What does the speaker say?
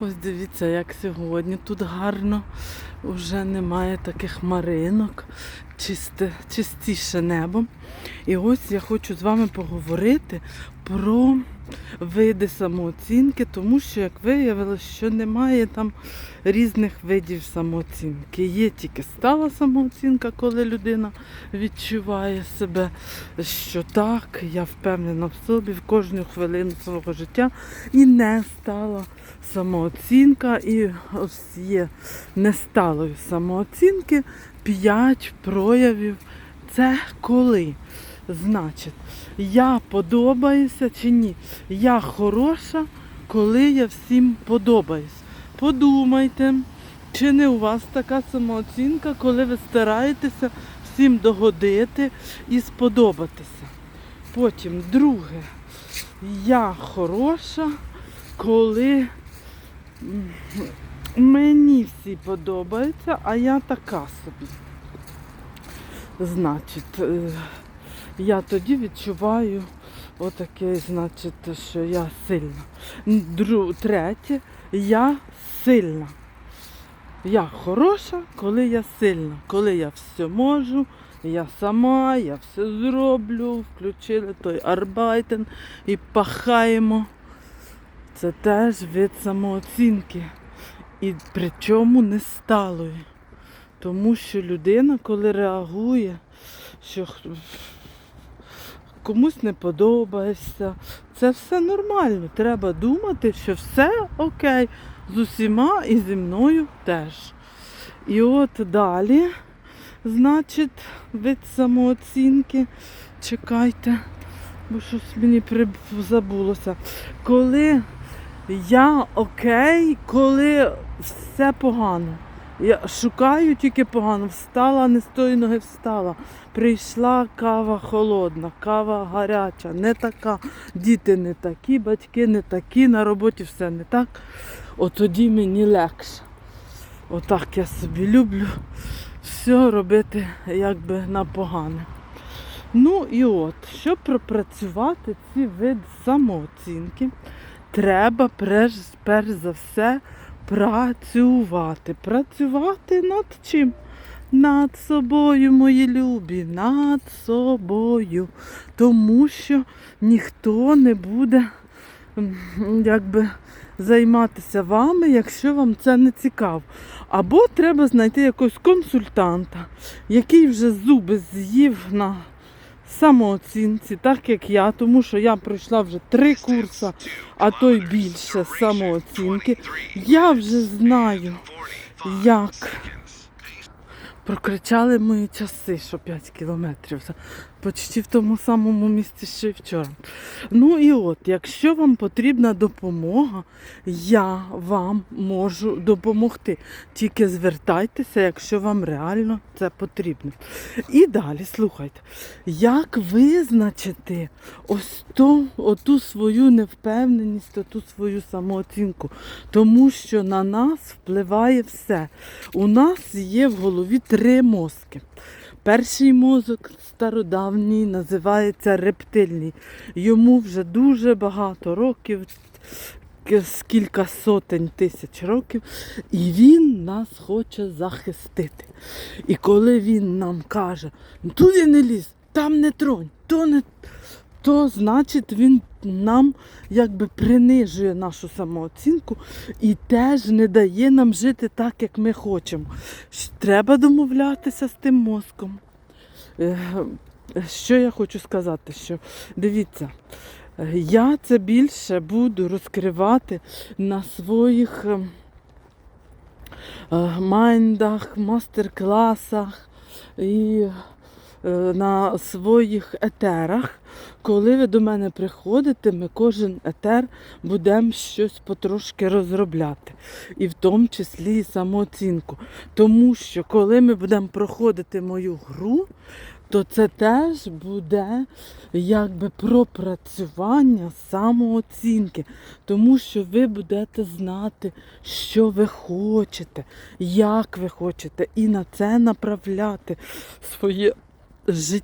Ось дивіться, як сьогодні тут гарно. Уже немає таких хмаринок, чисте, чистіше небо. І ось я хочу з вами поговорити про види самооцінки, тому що, як виявилось, що немає там різних видів самооцінки. Є тільки стала самооцінка, коли людина відчуває себе, що так, я впевнена в собі в кожну хвилину свого життя і не стала самооцінка. І ось є несталої самооцінки 5 проявів. Це коли? Значить, я подобаюся чи ні? Я хороша, коли я всім подобаюсь. Подумайте, чи не у вас така самооцінка, коли ви стараєтеся всім догодити і сподобатися. Потім, друге, я хороша, коли мені всі подобаються, а я така собі. Значить, е, я тоді відчуваю отаке, значить, що я сильна. М, Дру, третє, я сильна. Я хороша, коли я сильна, коли я все можу, я сама, я все зроблю, включили той арбайтен і пахаємо. Це теж вид самооцінки. І причому не сталої. Тому що людина, коли реагує, що комусь не подобається, це все нормально. Треба думати, що все окей з усіма і зі мною теж. І от далі, значить, вид самооцінки. Чекайте, бо щось мені забулося. Коли я окей, коли все погано. Я шукаю тільки погано. Встала, не з тої ноги встала. Прийшла кава холодна, кава гаряча, не така. Діти не такі, батьки не такі, на роботі все не так. От тоді мені легше. Отак я собі люблю все робити якби на погане. Ну і от, щоб пропрацювати ці види самооцінки, треба перш, перш за все працювати. Працювати над чим? Над собою, мої любі, над собою. Тому що ніхто не буде якби, займатися вами, якщо вам це не цікаво. Або треба знайти якогось консультанта, який вже зуби з'їв на самооцінці, так як я, тому що я пройшла вже три курси, а то й більше самооцінки. Я вже знаю, як прокричали мої часи, що 5 кілометрів. Почти в тому самому місці, що й вчора. Ну і от, якщо вам потрібна допомога, я вам можу допомогти. Тільки звертайтеся, якщо вам реально це потрібно. І далі, слухайте, як визначити ось ту, оту свою невпевненість, оту свою самооцінку. Тому що на нас впливає все. У нас є в голові три мозки. Перший мозок стародавній називається рептильний. Йому вже дуже багато років, кілька сотень тисяч років, і він нас хоче захистити. І коли він нам каже, «Ну, туди не лізь, там не тронь, то не. То значить він нам якби принижує нашу самооцінку і теж не дає нам жити так, як ми хочемо. Треба домовлятися з тим мозком. Що я хочу сказати? Що дивіться, я це більше буду розкривати на своїх е, е, майндах, мастер-класах і на своїх етерах. Коли ви до мене приходите, ми кожен етер будемо щось потрошки розробляти. І в тому числі і самооцінку. Тому що коли ми будемо проходити мою гру, то це теж буде якби пропрацювання самооцінки. Тому що ви будете знати, що ви хочете, як ви хочете, і на це направляти своє j'y.